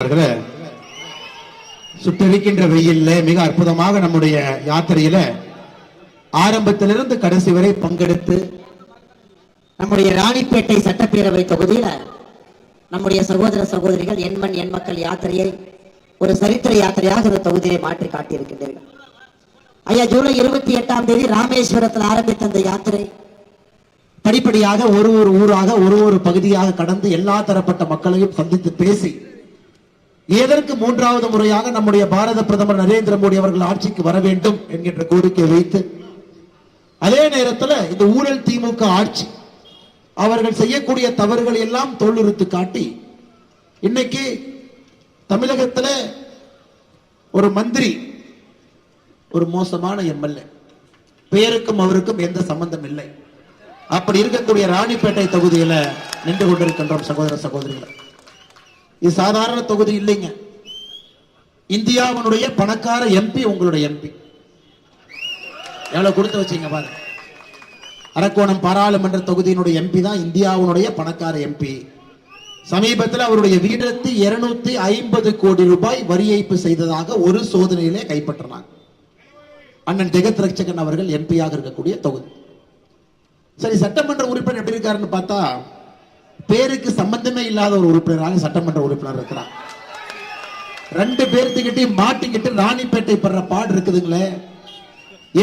அவர்களே, வெயில்ல மிக அற்புதமாக நம்முடைய யாத்திரையில ஆரம்பத்திலிருந்து கடைசி வரை பங்கெடுத்து நம்முடைய ராணிப்பேட்டை சட்டப்பேரவை தொகுதியில நம்முடைய சகோதர சகோதரிகள் எண்மண் எண் மக்கள் யாத்திரையை ஒரு சரித்திர யாத்திரையாக இந்த தொகுதியை மாற்றி காட்டியிருக்கின்றீர்கள். ஐயா ஜூலை இருபத்தி எட்டாம் தேதி ராமேஸ்வரத்தில் ஆரம்பித்த அந்த யாத்திரை படிப்படியாக ஒரு ஒரு ஊராக ஒரு ஒரு பகுதியாக கடந்து எல்லா தரப்பட்ட மக்களையும் சந்தித்து பேசி எதற்கு மூன்றாவது முறையாக நம்முடைய பாரத பிரதமர் நரேந்திர மோடி அவர்கள் ஆட்சிக்கு வர வேண்டும் என்கின்ற கோரிக்கை வைத்து அதே நேரத்தில் இந்த ஊழல் திமுக ஆட்சி அவர்கள் செய்யக்கூடிய தவறுகளை எல்லாம் தோலுறுத்து காட்டி இன்னைக்கு தமிழகத்தில் ஒரு மந்திரி ஒரு மோசமான எம்எல்ஏ பெயருக்கும் அவருக்கும் எந்த சம்பந்தம் இல்லை. அப்படி இருக்கக்கூடிய ராணிப்பேட்டை தொகுதியில நின்று கொண்டிருக்கின்றோம் சகோதர சகோதரிகளை. இது சாதாரண தொகுதி இல்லைங்க. இந்தியாவினுடைய பணக்கார எம்பி உங்களுடைய எம்பி எவ்வளவு கொடுத்து வச்சீங்க பாருங்க அரக்கோணம் பாராளுமன்ற தொகுதியினுடைய எம்பி தான் இந்தியாவினுடைய பணக்கார எம்பி சமீபத்தில் அவருடைய வீடத்து இருநூத்தி ஐம்பது கோடி ரூபாய் வரி ஏய்ப்பு செய்ததாக ஒரு சோதனையிலே கைப்பற்றினாங்க. அண்ணன் ஜெகத் ரட்சகன் அவர்கள் எம்பியாக இருக்கக்கூடிய தொகுதி. சரி சட்டமன்ற உறுப்பினர் எப்படி இருக்காருன்னு பார்த்தா பேருக்கு சம்பந்தமே இல்லாத ஒரு உறுப்பினராக சட்டமன்ற உறுப்பினர் இருக்கிறார். ரெண்டு பேர்த்துக்கிட்டையும் மாட்டிக்கிட்டு ராணிப்பேட்டை படுற பாடு இருக்குதுங்களே.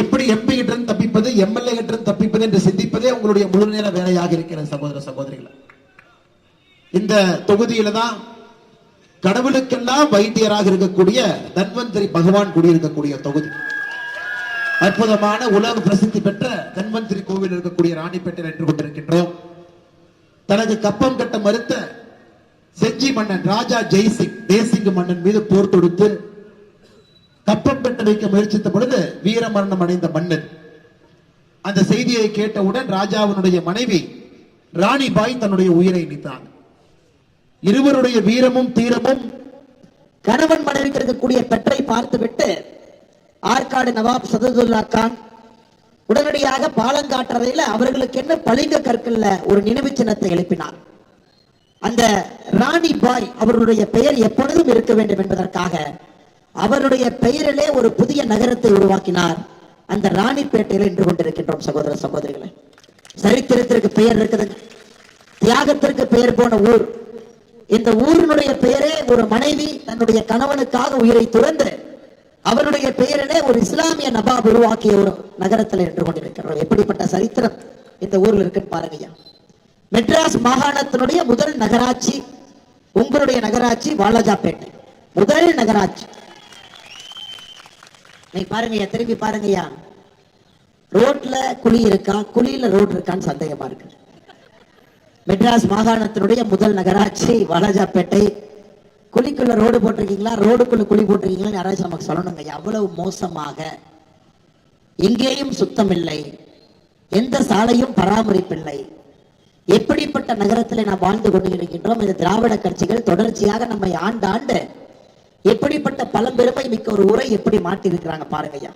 எப்படி எம்பி கிட்ட இருந்து தப்பிப்பது எம்எல்ஏ கிட்ட இருந்து தப்பிப்பது என்று சிந்திப்பதே உங்களுடைய முழு நேர வேலையாக இருக்கிற சகோதர சகோதரிகளை. இந்த தொகுதியில தான் கடவுளுக்கெல்லாம் வைத்தியராக இருக்கக்கூடிய தன்வந்திரி பகவான் குடியிருக்கக்கூடிய தொகுதி. அற்புதமான உலக பிரசித்தி பெற்ற தன்வந்திரி கோவில் இருக்கக்கூடிய ராணிப்பேட்டை நின்று கொண்டிருக்கின்றோம். தனது கப்பம் கட்ட மறுத்த செஞ்சி மன்னன் ராஜா ஜெய்சிங் தேசிங் மன்னன் மீது போர் தொடுத்து கப்பம் கட்ட வைக்க முயற்சித்த பொழுது வீரமரணம் அடைந்த மன்னன். அந்த செய்தியை கேட்டவுடன் ராஜாவினுடைய மனைவி ராணிபாய் தன்னுடைய உயிரை நீத்தாங்க இருவருடைய வீரமும் தீரமும் கணவன் மனைவிக்கு இருக்கக்கூடிய பெற்றை பார்த்துவிட்டு ஆற்காடு நவாப் சததுல்லா கான் உடனடியாக பாலங்காட்டறையில அவர்களுக்கு என்ன பளிங்க கற்கள்ல ஒரு நினைவு சின்னத்தை எழுப்பினார். அந்த ராணி பாய் அவருடைய பெயர் எப்பொழுதும் இருக்க வேண்டும் என்பதற்காக அவருடைய பெயரிலே ஒரு புதிய நகரத்தை உருவாக்கினார் அந்த ராணிப்பேட்டையில் நின்று கொண்டிருக்கின்றோம் சகோதர சகோதரிகளை. சரித்திரத்திற்கு பெயர் இருக்குதுங்க. தியாகத்திற்கு பெயர் போன ஊர். இந்த ஊரினுடைய பெயரே ஒரு மனைவி தன்னுடைய கணவனுக்காக உயிரை துறந்து அவருடைய பெயரிலே ஒரு இஸ்லாமிய நபாப் உருவாக்கிய ஒரு நகரத்தில் நின்று கொண்டிருக்கிறோம். எப்படிப்பட்ட சரித்திரம் இந்த ஊரில் இருக்குன்னு பாருங்கய்யா மெட்ராஸ் மாகாணத்தினுடைய முதல் நகராட்சி உங்களுடைய நகராட்சி வாலாஜாப்பேட்டை. முதல் நகராட்சி. நீ பாருங்கய்யா திரும்பி பாருங்கய்யா ரோட்ல குழி இருக்கா? குழியில ரோடு இருக்கான்னு சந்தேகமா இருக்கு. மெட்ராஸ் மாகாணத்தினுடைய முதல் நகராட்சி வாலாஜாப்பேட்டை. குழிக்குள்ள ரோடு போட்டிருக்கீங்களா? ரோடுக்குள்ள குழி போட்டிருக்கீங்களா யாராச்சும் நமக்கு சொல்லணுங்க. எவ்வளவு மோசமாக. எங்கேயும் சுத்தம் இல்லை எந்த சாலையும் பராமரிப்பில்லை. எப்படிப்பட்ட நகரத்தில் நாம் வாழ்ந்து கொண்டிருக்கின்றோம்? இந்த திராவிட கட்சிகள் தொடர்ச்சியாக நம்மை ஆண்டு ஆண்டு எப்படிப்பட்ட பழம்பெருமை மிக்க ஒரு உரை எப்படி மாட்டி இருக்கிறாங்க பாருங்கய்யா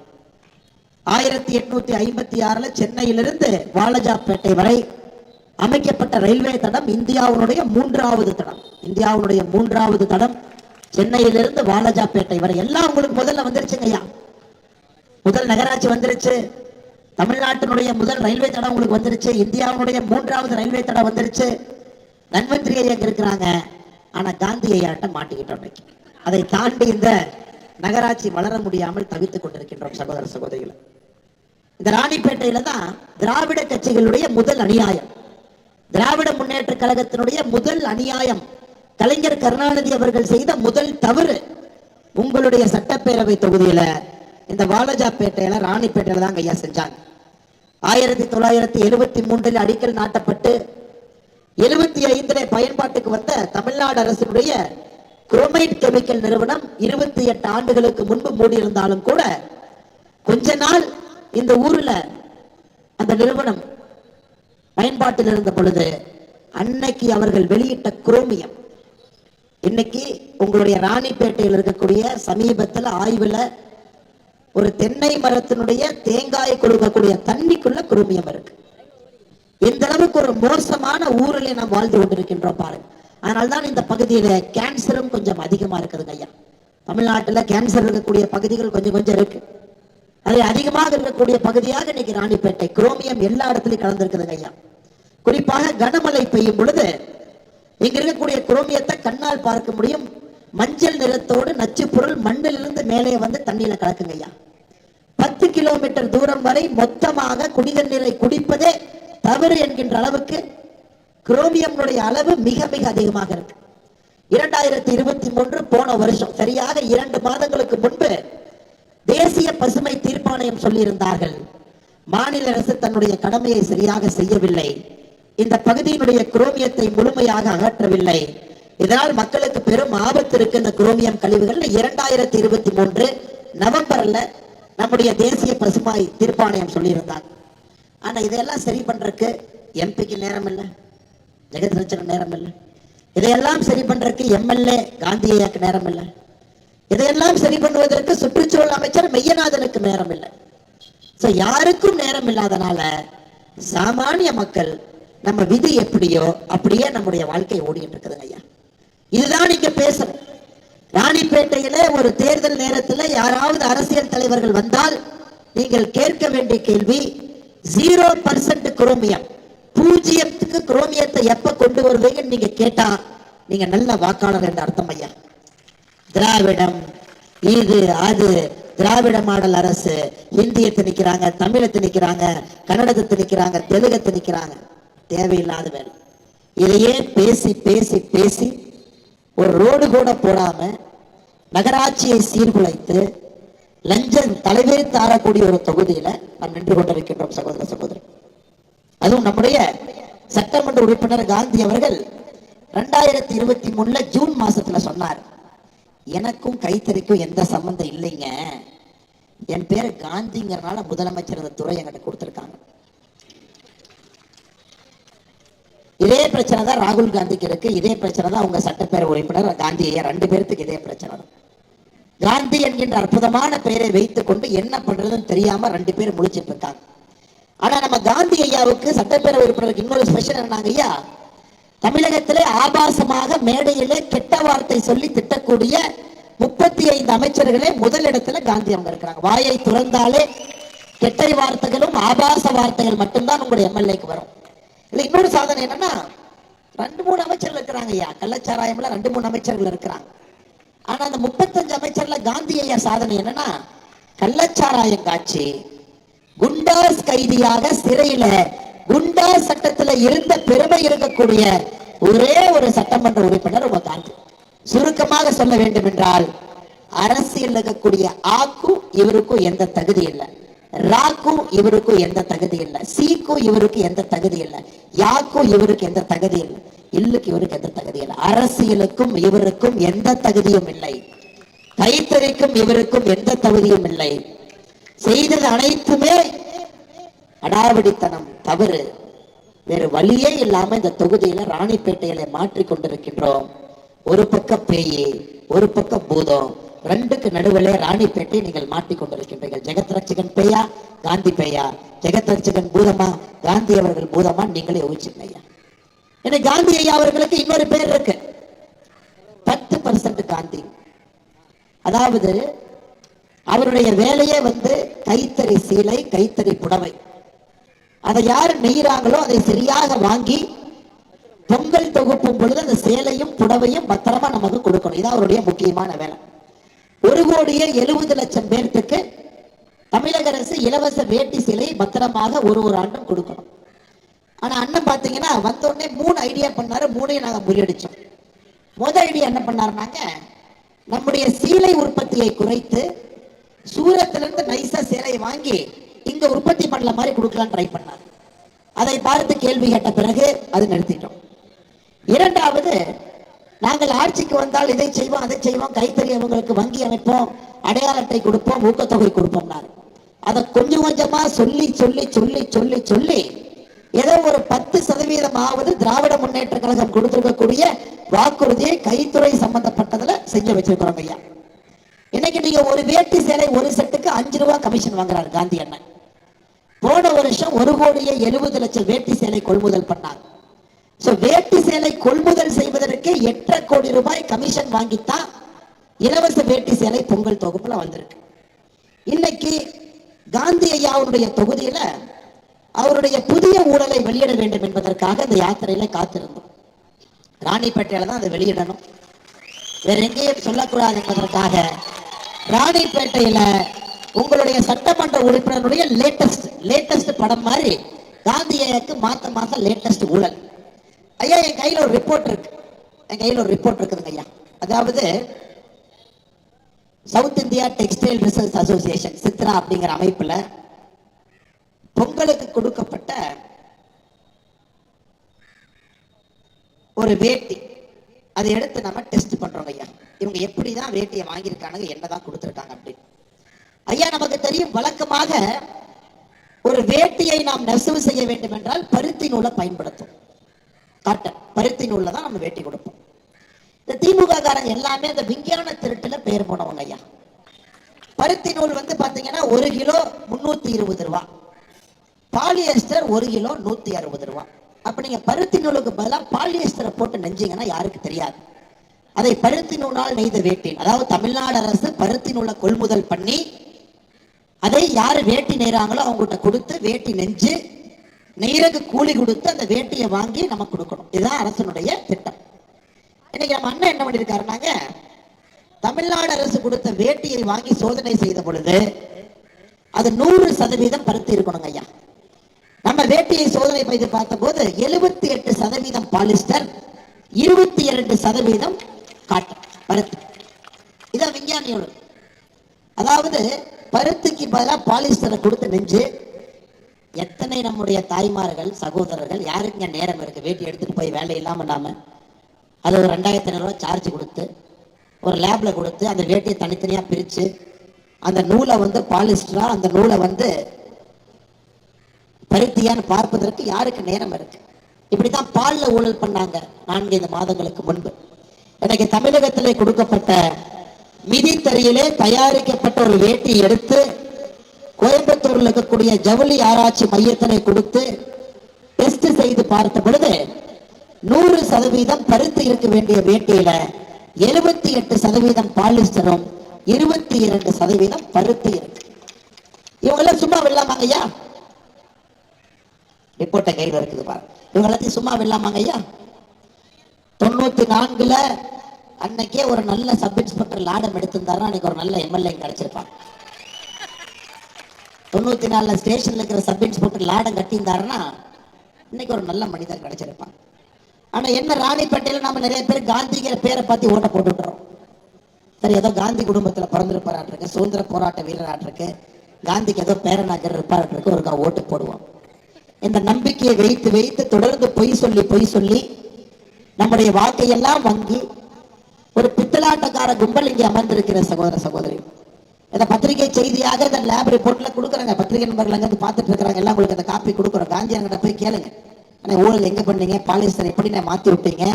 ஆயிரத்தி எட்நூத்தி ஐம்பத்தி ஆறுல சென்னையிலிருந்து வாலஜாப்பேட்டை வரை அமைக்கப்பட்ட ரயில்வே தடம் இந்தியாவினுடைய மூன்றாவது தடம். இந்தியாவினுடைய மூன்றாவது தடம் சென்னையிலிருந்து வாலஜாப்பேட்டை வரை. எல்லாம் உங்களுக்கு முதல்ல வந்துருச்சுங்க ஐயா. முதல் நகராட்சி வந்துருச்சு. தமிழ்நாட்டினுடைய முதல் ரயில்வே தடம் உங்களுக்கு வந்துருச்சு. இந்தியாவினுடைய மூன்றாவது ரயில்வே தடம் வந்துருச்சு. தன்வந்திரி ஐயா இருக்கிறாங்க. ஆனா காந்தி ஐயாட்ட மாட்டிக்கிட்டோம் அதை தாண்டி இந்த நகராட்சி வளர முடியாமல் தவித்துக் கொண்டிருக்கின்றோம் சகோதர சகோதரிகளை. இந்த ராணிப்பேட்டையில தான் திராவிட கட்சிகளுடைய முதல் அநியாயம் திராவிட முன்னேற்ற கழகத்தினுடைய முதல் அநியாயம். கலைஞர் கருணாநிதி அவர்கள் செய்த முதல் தவறு உங்களுடைய சட்டப்பேரவை தொகுதியில இந்த வாலஜாப்பேட்டையில ராணிப்பேட்டையில தான் ஐயா செஞ்சாங்க. ஆயிரத்தி தொள்ளாயிரத்தி எழுபத்தி மூன்றில் அடிக்கல் நாட்டப்பட்டு எழுபத்தி ஐந்திலே பயன்பாட்டுக்கு வந்த தமிழ்நாடு அரசினுடைய குரோமைட் கெமிக்கல் நிறுவனம் இருபத்தி எட்டு ஆண்டுகளுக்கு முன்பு மூடியிருந்தாலும் கூட கொஞ்ச நாள் இந்த ஊர்ல அந்த நிறுவனம் பயன்பாட்டில் இருந்த பொழுது அன்னைக்கு அவர்கள் வெளியிட்ட குரோமியம். இன்னைக்கு உங்களுடைய ராணிப்பேட்டையில் இருக்கக்கூடிய சமீபத்தில் ஆய்வில் ஒரு தென்னை மரத்தினுடைய தேங்காய் கொடுக்கக்கூடிய தண்ணிக்குள்ள குரோமியம் இருக்கு. இந்த அளவுக்கு ஒரு மோசமான ஊரிலே நாம் வாழ்ந்து கொண்டிருக்கின்றோம் பாருங்க. அதனால்தான் இந்த பகுதியில கேன்சரும் கொஞ்சம் அதிகமா இருக்குதுங்க ஐயா. தமிழ்நாட்டில் கேன்சர் இருக்கக்கூடிய பகுதிகள் கொஞ்சம் கொஞ்சம் இருக்கு. அது அதிகமாக இருக்கக்கூடிய பகுதியாக இன்னைக்கு ராணிப்பேட்டை குரோமியம் எல்லா இடத்துலையும் கலந்துருக்குதுங்க ஐயா. குறிப்பாக கனமழை பெய்யும் பொழுது இங்க இருக்கக்கூடிய குரோமியத்தை கண்ணால் பார்க்க முடியும். மஞ்சள் நிறத்தோடு நச்சு பொருள் மண்ணிலிருந்து மேலே வந்து தண்ணீரை கலக்குங்க ஐயா. பத்து கிலோமீட்டர் தூரம் வரை மொத்தமாக குடிநீர் நீரை குடிப்பதே தவறு என்கின்ற அளவுக்கு குரோமியம்னுடைய அளவு மிக மிக அதிகமாக இருக்கு. இரண்டாயிரத்தி இருபத்தி மூன்று போன வருஷம் சரியாக இரண்டு மாதங்களுக்கு முன்பு தேசிய பசுமை தீர்ப்பாணையம் சொல்லியிருந்தார்கள். மாநில அரசு தன்னுடைய கடமையை சரியாக செய்யவில்லை. இந்த பகுதியினுடைய குரோமியத்தை முழுமையாக அகற்றவில்லை. இதனால் மக்களுக்கு பெரும் ஆபத்து இருக்கு. இந்த குரோமியம் கழிவுகள் இரண்டாயிரத்தி இருபத்தி மூன்று நவம்பர்ல நம்முடைய தேசிய பசுமாய் தீர்ப்பாணையம் சொல்லியிருந்தாங்க. ஆனா இதெல்லாம் சரி பண்றதுக்கு எம்பிக்கு நேரம் இல்லை. ஜெகத் நேரம் இல்லை. இதையெல்லாம் சரி பண்றதுக்கு எம்எல்ஏ காந்தியாக்கு நேரம் இல்லை. இதையெல்லாம் சரி பண்ணுவதற்கு சுற்றுச்சூழல் அமைச்சர் மெய்யநாதனுக்கு நேரம் இல்லை. யாருக்கும் நேரம் இல்லாதனால சாமானிய மக்கள் நம்ம விதி எப்படியோ அப்படியே நம்முடைய வாழ்க்கை ஓடிட்டு இருக்குதுங்க ஐயா. இதுதான் நீங்க பேசணும். ராணிப்பேட்டையில ஒரு தேர்தல் நேரத்துல யாராவது அரசியல் தலைவர்கள் வந்தால் நீங்கள் கேட்க வேண்டிய கேள்வி ஜீரோ பர்சன்ட் குரோமியம். பூஜ்ஜியத்துக்கு குரோமியத்தை எப்ப கொண்டு வருவீங்கன்னு நீங்க கேட்டா நீங்க நல்ல வாக்காளர் என்று அர்த்தம் ஐயா. திராவிடம் இது அது திராவிட மாடல் அரசு இந்திய திணிக்கிறாங்க தமிழை திணிக்கிறாங்க கன்னடத்தை திணிக்கிறாங்க தெலுங்கை திணிக்கிறாங்க தேவையில்லாத வேலை இதையே பேசி பேசி பேசி ஒரு ரோடு கூட போடாம நகராட்சியை சீர்குலைத்து லஞ்சம் தலைவர் தாரக்கூடிய ஒரு தொகுதியில நாம் நின்று கொண்டிருக்கின்றோம் சகோதர சகோதரி. அதுவும் நம்முடைய சட்டமன்ற உறுப்பினர் காந்தி அவர்கள் ரெண்டாயிரத்தி இருபத்தி மூணுல ஜூன் மாசத்துல சொன்னார். எனக்கும் கைத்தறிக்கும் எந்த சம்பந்தம் இல்லைங்க. என் பேர் காந்திங்கிறனால முதலமைச்சர் துறை என்கிட்ட கொடுத்துருக்காங்க. இதே பிரச்சனை தான் ராகுல் காந்திக்கு இருக்கு. இதே பிரச்சனை தான் அவங்க சட்டப்பேரவை உறுப்பினர் காந்தி ஐயா ரெண்டு பேர்த்துக்கு இதே பிரச்சனை தான். காந்தி என்கின்ற அற்புதமான பெயரை வைத்துக் கொண்டு என்ன பண்றதுன்னு தெரியாம ரெண்டு பேரும் முழிச்சிட்டு இருக்காங்க. ஆனா நம்ம காந்தி ஐயாவுக்கு சட்டப்பேரவை உறுப்பினருக்கு இன்னொரு ஸ்பெஷல் என்னங்க ஐயா? தமிழகத்திலே ஆபாசமாக மேடையிலே கெட்ட வார்த்தை சொல்லி திட்டக்கூடிய முப்பத்தி ஐந்து அமைச்சர்களே முதலிடத்துல காந்தி அவங்க இருக்கிறாங்க. வாயை துறந்தாலே கெட்ட வார்த்தைகளும் ஆபாச வார்த்தைகள் மட்டும்தான் உங்களுடைய எம்எல்ஏக்கு வரும். இல்ல இன்னொரு சாதனை என்னன்னா ரெண்டு மூணு அமைச்சர்கள் இருக்கிறாங்க ஐயா. கள்ளச்சாராயம்ல ரெண்டு மூணு அமைச்சர்கள் இருக்கிறாங்க. ஆனா அந்த முப்பத்தஞ்சு அமைச்சர்ல காந்தி ஐயா சாதனை என்னன்னா கள்ளச்சாராயம் காட்சி. குண்டாஸ் கைதியாக சிறையில குண்டா சட்டத்துல இருந்த பெருமை இருக்கக்கூடிய ஒரே ஒரு சட்டமன்ற உறுப்பினர் உங்க காந்தி. சுருக்கமாக சொல்ல வேண்டும் என்றால் அரசியல் இருக்கக்கூடிய ஆக்கும் இவருக்கும் எந்த தகுதி இல்லை. ராக்கும் இவருக்கும் எந்த தகுதி இல்லை. சீக்கும் இவருக்கு எந்த தகுதி இல்லை. யாக்கும் இவருக்கு எந்த தகுதி இல்லை. இல்லுக்கு இவருக்கு எந்த தகுதி இல்லை. அரசியலுக்கும் இவருக்கும் எந்த தகுதியும் இல்லை. கைத்தறிக்கும் இவருக்கும் எந்த தகுதியும் இல்லை. செய்தது அனைத்துமே அடாவடித்தனம் தவறு. வேறு வழியே இல்லாம இந்த தொகுதியில ராணிப்பேட்டையில மாற்றி கொண்டிருக்கின்றோம். ஒரு பக்கம் பேயி ஒரு பக்கம் பூதம். ரெண்டுக்கு நடுவிலே ராணிப்பேட்டை நீங்கள் மாட்டிக்கொண்டிருக்கின்றீர்கள் ஜெகத் ரட்சகன் பெய்யா காந்தி பெய்யா ஜெகத் ரட்சகன் பூதமா காந்தி அவர்கள் பூதமா நீங்களே யோசிச்சுங்க ஐயா ஏன்னா காந்தி ஐயா அவர்களுக்கு இன்னொரு பேர் இருக்கு. பத்து பர்சன்ட் காந்தி. அதாவது அவருடைய வேலையே வந்து கைத்தறி சீலை கைத்தறி புடவை. அதை யார் நெய்கிறாங்களோ அதை சரியாக வாங்கி பொங்கல் தொகுப்பும் பொழுது அந்த சேலையும் புடவையும் பத்திரமா நமக்கு கொடுக்கணும். இதான் அவருடைய முக்கியமான வேலை. ஒரு கோடியே எழுபது லட்சம் பேர்த்துக்கு தமிழக அரசு இலவச வேட்டி சிலை பத்திரமாக ஒரு ஒரு ஆண்டும் கொடுக்கணும். ஆனா அண்ணன் பாத்தீங்கன்னா வந்தோடனே மூணு ஐடியா பண்ணாரு மூணையும் நாங்க முறியடிச்சோம். முதல் ஐடியா என்ன பண்ணாருனாங்க நம்முடைய சீலை உற்பத்தியை குறைத்து சூரத்துல இருந்து நைசா சேலையை வாங்கி இங்க உற்பத்தி பண்ணல மாதிரி கொடுக்கலாம் ட்ரை பண்ணார். அதை பார்த்து கேள்வி கேட்ட பிறகு அது நிறுத்திட்டோம். இரண்டாவது நாங்கள் ஆட்சிக்கு வந்தால் இதை செய்வோம் அதை செய்வோம். கைத்தறி அவங்களுக்கு வங்கி அமைப்போம் அடையாள அட்டை கொடுப்போம் ஊக்கத்தொகை கொடுப்போம்னாரு. அதை கொஞ்சம் கொஞ்சமா சொல்லி சொல்லி சொல்லி சொல்லி சொல்லி ஏதோ ஒரு பத்து சதவீதமாவது திராவிட முன்னேற்ற கழகம் கொடுத்திருக்கக்கூடிய வாக்குறுதியை கைத்துறை சம்பந்தப்பட்டதுல செஞ்சு வச்சிருக்கிறோம் ஐயா. இன்னைக்கு நீங்க ஒரு வேட்டி சேலை ஒரு செட்டுக்கு அஞ்சு ரூபாய் கமிஷன் வாங்குறாரு காந்தி அண்ணன். போன வருஷம் ஒரு கோடியே எழுபது லட்சம் வேட்டி சேலை கொள்முதல் பண்ணாங்க வேட்டி சேலை கொள்முதல் செய்வதற்கு எட்டரை கோடி ரூபாய் கமிஷன் வாங்கித்தான் இலவச வேட்டி சேலை பொங்கல் தொகுப்புல வந்திருக்கு. இன்னைக்கு காந்தி ஐயாவுடைய தொகுதியில அவருடைய புதிய ஊழலை வெளியிட வேண்டும் என்பதற்காக இந்த யாத்திரையில காத்திருந்தோம். ராணிப்பேட்டையில தான் அதை வெளியிடணும். வேற எங்கேயும் சொல்லக்கூடாது என்பதற்காக ராணிப்பேட்டையில உங்களுடைய சட்டமன்ற உறுப்பினருடைய லேட்டஸ்ட் லேட்டஸ்ட் படம் மாதிரி காந்தியக்கு மாத்த மாசம் லேட்டஸ்ட் ஊழல். ஐயா என் கையில் ஒரு ரிப்போர்ட் இருக்கு. என் கையில் ஒரு ரிப்போர்ட் இருக்குதுங்க ஐயா. அதாவது South India textile research association SITRA அப்படிங்கிற அமைப்புல பொங்கலுக்கு கொடுக்கப்பட்ட ஒரு வேட்டி. அதை எடுத்து நம்ம டெஸ்ட் பண்றோம் ஐயா. இவங்க எப்படி தான் வேட்டியை வாங்கியிருக்காங்க என்னதான் கொடுத்துருக்காங்க அப்படின்னு. ஐயா நமக்கு தெரியும் வழக்கமாக ஒரு வேட்டியை நாம் நெசவு செய்ய வேண்டும் என்றால் பருத்தி நூலை பயன்படுத்தும். காட்டன் பருத்தி நூலில் தான் நம்ம வேட்டி கொடுப்போம். இந்த திமுக காரங்க எல்லாமே அந்த விஞ்ஞான திருட்டுல பேர் போனவங்க ஐயா. பருத்தி நூல் வந்து பாத்தீங்கன்னா ஒரு கிலோ முன்னூத்தி இருபது ரூபா. பாலியஸ்டர் ஒரு கிலோ நூத்தி அறுபது ரூபா. அப்ப நீங்க பருத்தி நூலுக்கு பதிலாக பாலியஸ்டரை போட்டு நெஞ்சீங்கன்னா யாருக்கு தெரியாது. அதை பருத்தி நூலால் நெய்த வேட்டி அதாவது தமிழ்நாடு அரசு பருத்தி நூலை கொள்முதல் பண்ணி அதை யாரு வேட்டி நெய்றாங்களோ அவங்ககிட்ட கொடுத்து வேட்டி நெஞ்சு நேருக்கு கூலி கொடுத்து அந்த வேட்டியை வாங்கி நம்ம கொடுக்கணும். இதுதான் அரசனுடைய திட்டம். இன்னைக்கு நம்ம அண்ணன் என்ன பண்ணியிருக்காருனாங்க தமிழ்நாடு அரசு கொடுத்த வேட்டியை வாங்கி சோதனை செய்த பொழுது அது நூறு சதவீதம் பருத்தி இருக்கணுங்க ஐயா. நம்ம வேட்டியை சோதனை செய்து பார்த்தபோது எழுபத்தி எட்டு சதவீதம் பாலிஸ்டர் இருபத்தி இரண்டு சதவீதம் காட்டன் பருத்தி. இதான் விஞ்ஞானியோட. அதாவது பருத்திக்கு பதிலாக பாலிஸ்டரை கொடுத்து நெஞ்சு எத்தனை நம்முடைய தாய்மார்கள் சகோதரர்கள் யாருக்குங்க நேரம் இருக்குது வேட்டி எடுத்துகிட்டு போய் வேலை இல்லாமல் இல்லாமல் அது ஒரு ரெண்டாயிரத்தி ஐநூறுரூவா சார்ஜ் கொடுத்து ஒரு லேபில் கொடுத்து அந்த வேட்டியை தனித்தனியாக பிரித்து அந்த நூலை வந்து பாலிஸ்டரா அந்த நூலை வந்து பருத்தியான்னு பார்ப்பதற்கு யாருக்கு நேரம் இருக்கு? இப்படித்தான் பாலில் ஊழல் பண்ணாங்க நான்கைந்து மாதங்களுக்கு முன்பு. எனக்கு தமிழகத்திலே கொடுக்கப்பட்ட மிதித்தறியிலே தயாரிக்கப்பட்ட ஒரு வேட்டி எடுத்து கோயம்புத்தூர்ல இருக்கக்கூடிய ஜவுளி ஆராய்ச்சி மையத்தினை கொடுத்து டெஸ்ட் செய்து பார்த்த பொழுது நூறு சதவீதம் பருத்து இருக்க வேண்டிய வேட்டியில எழுபத்தி எட்டு சதவீதம் பாலிஸ்டரும் இருபத்தி இரண்டு சதவீதம் பருத்து இருக்கு. இவங்கெல்லாம் சும்மா விடலாமாங்க ஐயா? ரிப்போர்ட்டை கையில் இருக்குது பாரு. இவங்க எல்லாத்தையும் சும்மா விடலாமாங்க ஐயா? தொண்ணூத்தி நான்குல அன்னைக்கே ஒரு நல்ல சப் இன்ஸ்பெக்டர் லாடம் எடுத்திருந்தாருன்னா அன்னைக்கு ஒரு நல்ல எம்எல்ஏ கிடைச்சிருப்பாங்க. தொண்ணூத்தி நாலில் ஸ்டேஷன்ல இருக்கிற சப் இன்ஸ்பெக்டர் லாடம் கட்டியிருந்தாருன்னா இன்னைக்கு ஒரு நல்ல மனிதர் கிடைச்சிருப்பான். ஆனா என்ன ராணிப்பேட்டையில நாம நிறைய பேர் காந்திங்கிற பேரை பார்த்து ஓட்ட போட்டுக்கிறோம் சரி ஏதோ காந்தி குடும்பத்துல பிறந்திருப்பாராட்டிருக்கு சுதந்திர போராட்ட வீரராட்டிருக்கு காந்திக்கு ஏதோ பேரனாக்கர் இருப்பாராட்டிருக்கு ஒருக்கா ஓட்டு போடுவோம். இந்த நம்பிக்கையை வைத்து வைத்து தொடர்ந்து பொய் சொல்லி பொய் சொல்லி நம்முடைய வாழ்க்கையெல்லாம் வங்கி ஒரு பித்தலாட்டக்கார கும்பல் இங்கே அமர்ந்திருக்கிற சகோதர சகோதரி. இந்த பத்திரிகை செய்தியாக இந்த லேப் ரிப்போர்ட்ல கொடுக்குறாங்க. பத்திரிகை நண்பர்கள் அங்க பார்த்துட்டு இருக்கிறாங்க. எல்லாம் உங்களுக்கு அந்த காப்பி கொடுக்குறோம். காந்தி அங்கிட்ட போய் கேளுங்க. ஆனா ஊழல் எங்க பண்ணீங்க? பாலிஸ்தர் எப்படி நான் மாத்தி விட்டீங்க?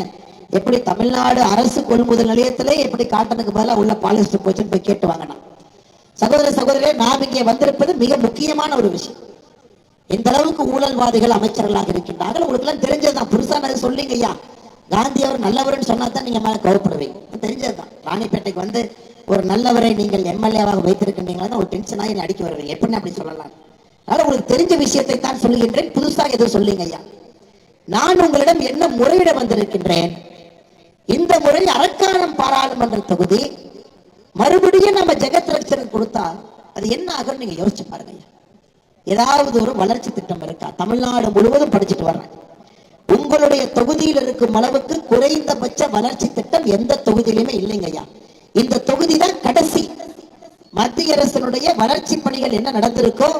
எப்படி தமிழ்நாடு அரசு கொள்முதல் நிலையத்திலே எப்படி காட்டனுக்கு பதிலாக உள்ள பாலிஸ்டர் போச்சுன்னு போய் கேட்டு வாங்கணும் சகோதர சகோதரே நாம் இங்கே வந்திருப்பது மிக முக்கியமான ஒரு விஷயம். எந்த அளவுக்கு ஊழல்வாதிகள் அமைச்சர்களாக இருக்கின்றார்கள் உங்களுக்கு எல்லாம் தெரிஞ்சதுதான் புதுசானது சொல்லிங்க ஐயா. காந்தி அவர் நல்லவர்னு சொன்னா தான் நீங்க மேல கவலைப்படுவீங்க தெரிஞ்சதுதான். ராணிப்பேட்டைக்கு வந்து ஒரு நல்லவரை நீங்கள் எம்எல்ஏவாக வைத்திருக்கின்றீங்களா ஒரு டென்ஷனாக என்னை அடிக்க வருவீங்க. எப்படி அப்படி சொல்லலாம். அதனால உங்களுக்கு தெரிஞ்ச விஷயத்தை தான் சொல்லுகின்றேன். புதுசாக எதுவும் சொல்லுங்க ஐயா. நான் உங்களிடம் என்ன முறையிட வந்திருக்கின்றேன்? இந்த முறை அரக்காணம் பாராளுமன்ற தொகுதி மறுபடியும் நம்ம ஜெகத் ரட்சகன் கொடுத்தா அது என்ன ஆகும் நீங்க யோசிச்சு பாருங்க ஐயா. ஏதாவது ஒரு வளர்ச்சி திட்டம் இருக்கா? தமிழ்நாடு முழுவதும் படிச்சுட்டு வர்றேன். உங்களுடைய தொகுதியில் இருக்கும் அளவுக்கு குறைந்தபட்ச வளர்ச்சி திட்டம் எந்த தொகுதியிலுமே இல்லைங்க ஐயா. இந்த தொகுதி தான் கடைசி. மத்திய அரசினுடைய வளர்ச்சி பணிகள் என்ன நடந்திருக்கோ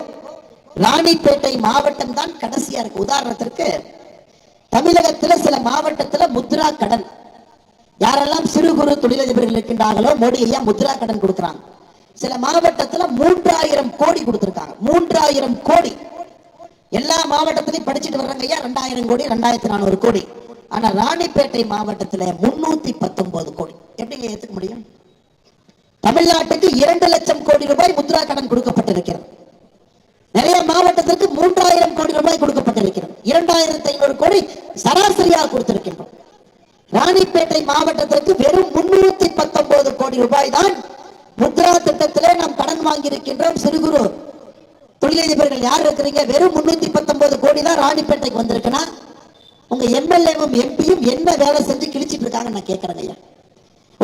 ராணிப்பேட்டை மாவட்டம் தான் கடைசியா இருக்கு. உதாரணத்திற்கு தமிழகத்துல சில மாவட்டத்துல முத்ரா கடன். யாரெல்லாம் சிறு குறு தொழிலதிபர்கள் இருக்கின்றார்களோ மோடி ஐயா முத்ரா கடன் கொடுக்குறாங்க. சில மாவட்டத்துல மூன்றாயிரம் கோடி கொடுத்திருக்காங்க. மூன்றாயிரம் கோடி. எல்லா மாவட்டத்திலையும் படிச்சுட்டு வர்றாங்க ஐயா ரெண்டாயிரம் கோடி ரெண்டாயிரத்தி நானூறு கோடி. ஆனா ராணிப்பேட்டை மாவட்டத்துல முன்னூத்தி பத்தொன்பது கோடி. எப்படிங்க ஏத்துக்க முடியும்? தமிழ்நாட்டுக்கு இரண்டு லட்சம் கோடி ரூபாய் முத்ரா கடன் கொடுக்கப்பட்டிருக்கிறது. நிறைய மாவட்டத்திற்கு மூன்றாயிரம் கோடி ரூபாய் கொடுக்கப்பட்டிருக்கிறது. இரண்டாயிரத்தி ஐநூறு கோடி சராசரியாக கொடுத்திருக்கின்றோம். ராணிப்பேட்டை மாவட்டத்திற்கு வெறும் முன்னூத்தி பத்தொன்பது கோடி ரூபாய் தான் முத்ரா திட்டத்திலே நாம் கடன் வாங்கியிருக்கின்றோம். சிறு குரு தொழிலதிபர்கள் யார் இருக்கிறீங்க? வெறும் முன்னூத்தி பத்தொன்பது கோடி தான் ராணிப்பேட்டைக்கு வந்திருக்குன்னா உங்க எம்எல்ஏவும் எம்பியும் என்ன வேலை செஞ்சு கிழிச்சிட்டு இருக்காங்கன்னு நான் கேட்கறேங்க ஐயா.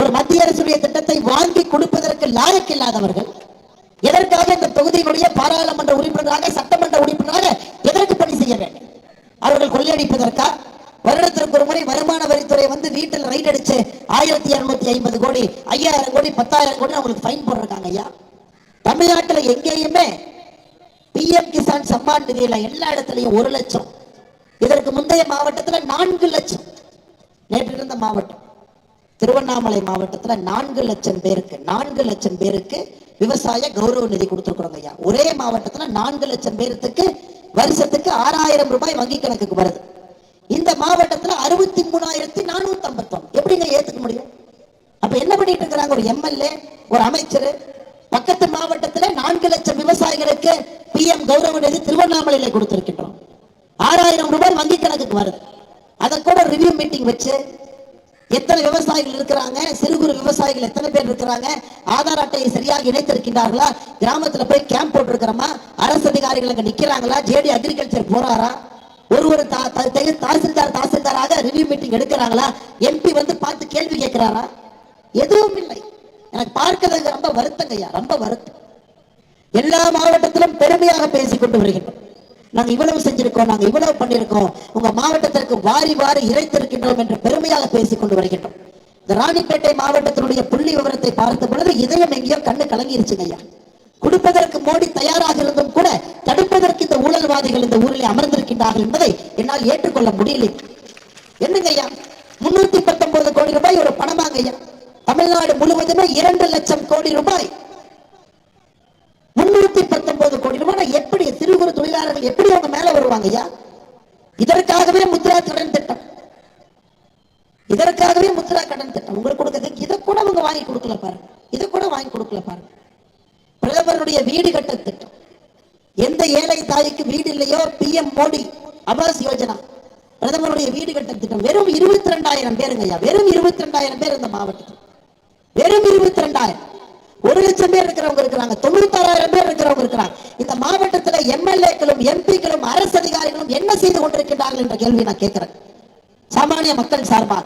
ஒரு மத்திய அரசுடைய திட்டத்தை வாங்கி கொடுப்பதற்கு லாயக்கு இல்லாதவர்கள் எதற்காக இந்த தொகுதியினுடைய பாராளுமன்ற உறுப்பினராக சட்டமன்ற உறுப்பினராக எதற்கு பணி செய்ய வேண்டும் அவர்கள் கொள்ளையடிப்பதற்கா? வருடத்திற்கு ஒரு முறை வருமான வரித்துறை வந்து வீட்டில் ரைட் அடிச்சு ஆயிரத்தி இருநூத்தி ஐம்பது கோடி ஐயாயிரம் கோடி பத்தாயிரம் கோடி அவங்களுக்கு ஃபைன் போடுறாங்க ஐயா. தமிழ்நாட்டில் எங்கேயுமே பிஎம் கிசான் சம்மான் நிதியில எல்லா இடத்துலையும் ஒரு லட்சம். இதற்கு முந்தைய மாவட்டத்தில் நான்கு லட்சம். நேற்று இருந்த மாவட்டம். திருவண்ணாமலை மாவட்டத்துல நான்கு லட்சம் பேருக்கு நான்கு லட்சம் பேருக்கு விவசாய கௌரவ நிதி கொடுத்துருக்குறோங்க ஐயா. ஒரே மாவட்டத்துல நான்கு லட்சம் பேருக்கு வருஷத்துக்கு ஆறாயிரம் ரூபாய் வங்கி கணக்குக்கு வருது. இந்த மாவட்டத்துல அறுபத்தி மூணாயிரத்தி நானூத்தி ஐம்பத்தொன்னு எப்படிங்க ஏத்துக்க முடியும்? அப்ப என்ன பண்ணிட்டு இருக்கிறாங்க? ஒரு எம்எல்ஏ ஒரு அமைச்சர். பக்கத்து மாவட்டத்துல நான்கு லட்சம் விவசாயிகளுக்கு பிஎம் கௌரவ நிதி திருவண்ணாமலையில கொடுத்திருக்கின்றோம். ஆறாயிரம் ரூபாய் வங்கி கணக்குக்கு வருது. அதை கூட ரிவ்யூ மீட்டிங் வச்சு எத்தனை விவசாயிகள் இருக்கிறாங்க? சிறு குறு விவசாயிகள் எத்தனை பேர் இருக்கிறாங்க? ஆதார் அட்டையை சரியாக இணைத்திருக்கின்றார்களா? கிராமத்துல போய் கேம்ப் போட்டிருக்கிறோமா? அரசு அதிகாரிகள் அங்க நிக்கிறாங்களா? ஜேடி அக்ரிகல்ச்சர் போறாரா? ஒரு ஒரு தா- தாசில்தார் தாசில்தாராக ரிவ்யூ மீட்டிங் எடுக்கிறாங்களா? எம்பி வந்து பார்த்து கேள்வி கேட்கிறாரா? எதுவும் இல்லை. எனக்கு பார்க்கறதுக்கு ரொம்ப வருத்தங்க ஐயா ரொம்ப வருத்தம். எல்லா மாவட்டத்திலும் பெருமையாக பேசிக் கொண்டு வருகின்றோம். நாங்க இவ்வளவு செஞ்சிருக்கோம் நாங்க இவ்வளவு பண்ணியிருக்கோம் உங்க மாவட்டத்திற்கு வாரி வாரி இறைத்திருக்கின்றோம் என்று பெருமையாக பேசிக் கொண்டு வருகின்றோம். இந்த ராணிப்பேட்டை மாவட்டத்தினுடைய புள்ளி விவரத்தை பார்த்த பொழுது இதயம் எங்கேயோ கண்ணு கலங்கிருச்சுங்க ஐயா. கொடுப்பதற்கு மோடி தயாராக இருந்தும் கூட தடுப்பதற்கு இந்த ஊழல்வாதிகள் இந்த ஊரில் அமர்ந்திருக்கின்றார்கள் என்பதை என்னால் ஏற்றுக்கொள்ள முடியலை. என்னங்க ஐயா? முன்னூத்தி பத்தொன்பது கோடி ரூபாய் ஒரு பணமாங்க ஐயா. தமிழ்நாடு முழுவதுமே இரண்டு லட்சம் கோடி ரூபாய் முன்னூத்தி பத்தொன்பது கோடி ரூபாய். எப்படி சிறு குறு தொழிலாளர்கள் எப்படி அவங்க மேல வருவாங்க ஐயா? இதற்காகவே முத்ரா கடன் திட்டம். இதற்காகவே முத்ரா கடன் திட்டம். உங்களுக்கு கொடுக்கறதுக்கு இதை கூட அவங்க வாங்கி கொடுக்கல பாருங்க. இதை கூட வாங்கி கொடுக்கல பாருங்க. பிரதமருடைய வீடு கட்ட திட்டம். எந்த ஏழை தாய்க்கு வீடு இல்லையோ பிஎம் மோடி ஆவாஸ் யோஜனா. பிரதமருடைய வீடு கட்ட திட்டம். வெறும் இருபத்தி ரெண்டாயிரம் பேருங்க ஐயா. வெறும் இருபத்தி ரெண்டாயிரம் பேர் இந்த மாவட்டத்தில். வெறும் இருபத்தி ரெண்டாயிரம். ஒரு லட்சம் பேர் இருக்கிறவங்க இருக்கிறாங்க. தொண்ணூத்தாறாயிரம் பேர் இருக்கிறவங்க இருக்கிறாங்க. இந்த மாவட்டத்துல எம்எல்ஏக்களும் எம்பிக்களும் அரசு அதிகாரிகளும் என்ன செய்து கொண்டிருக்கிறார்கள் என்ற கேள்வி நான் கேட்கிறேன். சாமானிய மக்கள் சார்பாக